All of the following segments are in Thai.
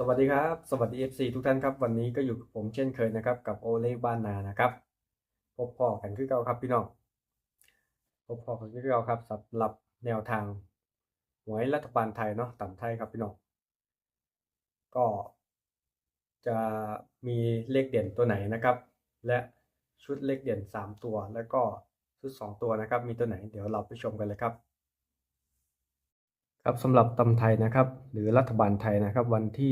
สวัสดีครับ สวัสดี FC ทุกท่านครับ วันนี้ก็อยู่กับผมเช่นเคยนะครับ กับโอเล่บ้านนานะครับ พบพ่อกันคือเก่าครับพี่น้อง พบพ่อกันคือเก่าครับสำหรับแนวทางหวยรัฐบาลไทยเนาะต่ำไทยครับพี่น้อง ก็จะมีเลขเด่นตัวไหนนะครับ และชุดเลขเด่น 3 ตัว แล้วก็ชุด 2 ตัวนะครับ มีตัวไหนเดี๋ยวเราไปชมกันเลยครับ ครับสำหรับตำไทยนะครับ หรือรัฐบาลไทยนะครับ วันที่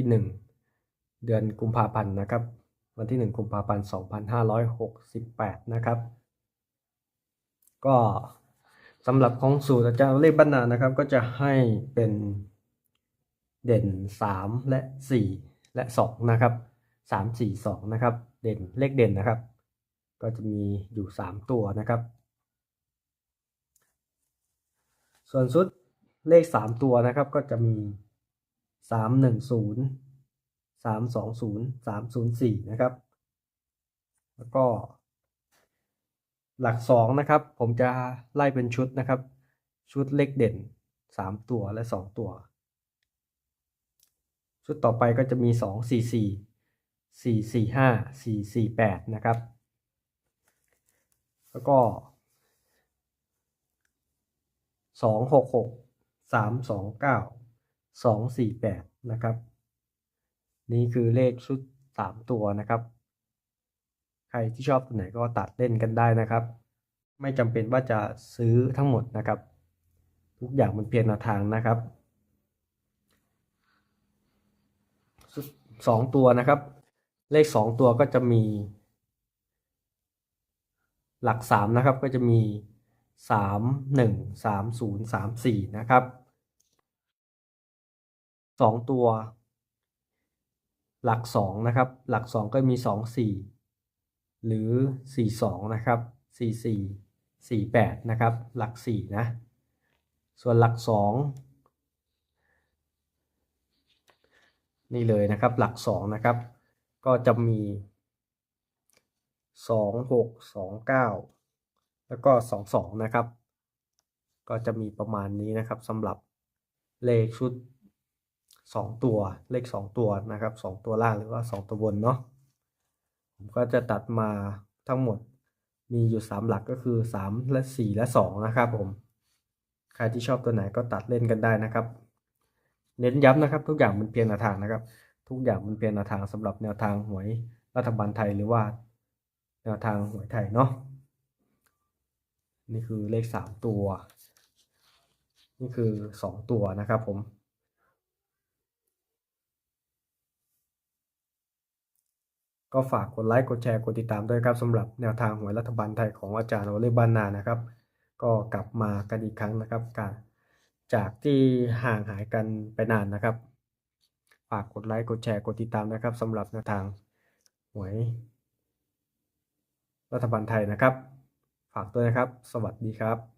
1 เดือนกุมภาพันธ์นะครับ วันที่ 1 กุมภาพันธ์ 2568 นะครับ ก็สำหรับของสูตรอาจารย์เลขบรรณานะครับ ก็จะให้เป็นเด่น 3 และ 4 และ 2 นะครับ 3 4 2 นะครับ เด่นเลขเด่นนะครับ ก็จะมีอยู่ 3 ตัวนะครับ ส่วนชุด เลข 3 ตัวนะครับก็จะมี 3 1 0 3 2 0 3 0 4 นะครับ แล้วก็ หลัก 2 นะครับ ผมจะไล่เป็นชุดนะครับ ชุดเลขเด่น 3 ตัวและ 2 ตัว ชุดต่อไปก็จะมี 2 4 4 4 4 5 4 4 8 นะครับ แล้วก็ส องหกหกสามสองเก้าสองสี่แปดนะครับ นี่คือเลขชุดสามตัวนะครับ ใครที่ชอบตัวไหนก็ตัดเล่นกันได้นะครับ ไม่จำเป็นว่าจะซื้อทั้งหมดนะครับ ทุกอย่างมันเพียงแนวทางนะครับชุดสองตัวนะครับ เลขสองตัวก็จะมี หลักสามนะครับก็จะมี 313034 นะครับ 2 ตัว หลัก 2 นะครับ หลัก 2 ก็มี 24 หรือ 42 นะครับ 44 48 นะครับ หลัก 4 นะ ส่วนหลัก 2 นี่เลยนะครับ หลัก 2 นะครับ ก็จะมี 2629 แล้วก็สองสองนะครับ ก็จะมีประมาณนี้นะครับสำหรับเลขชุดสองตัวเลขสองตัวนะครับสองตัวล่างหรือว่าสองตัวบนเนาะผมก็จะตัดมาทั้งหมดมีอยู่สามหลักก็คือสามและสี่และสองนะครับผม ใครที่ชอบตัวไหนก็ตัดเล่นกันได้นะครับ เน้นย้ำนะครับ ทุกอย่างมันเพียงแนวทางนะครับ ทุกอย่างมันเพียงแนวทางสำหรับแนวทางหวยรัฐบาลไทยหรือว่า แนวทางหวยไทยเนาะ นี่คือเลขสามตัว นี่คือสองตัวนะครับผม ก็ฝากกดไลค์กดแชร์กดติดตามด้วยครับสำหรับแนวทางหวยรัฐบาลไทยของอาจารย์โอเล่บ้านนานะครับ ก็กลับมากันอีกครั้งนะครับการจากที่ห่างหายกันไปนานนะครับ ฝากกดไลค์กดแชร์กดติดตามนะครับสำหรับแนวทางหวยรัฐบาลไทยนะครับ ฝากด้วยนะครับ สวัสดีครับ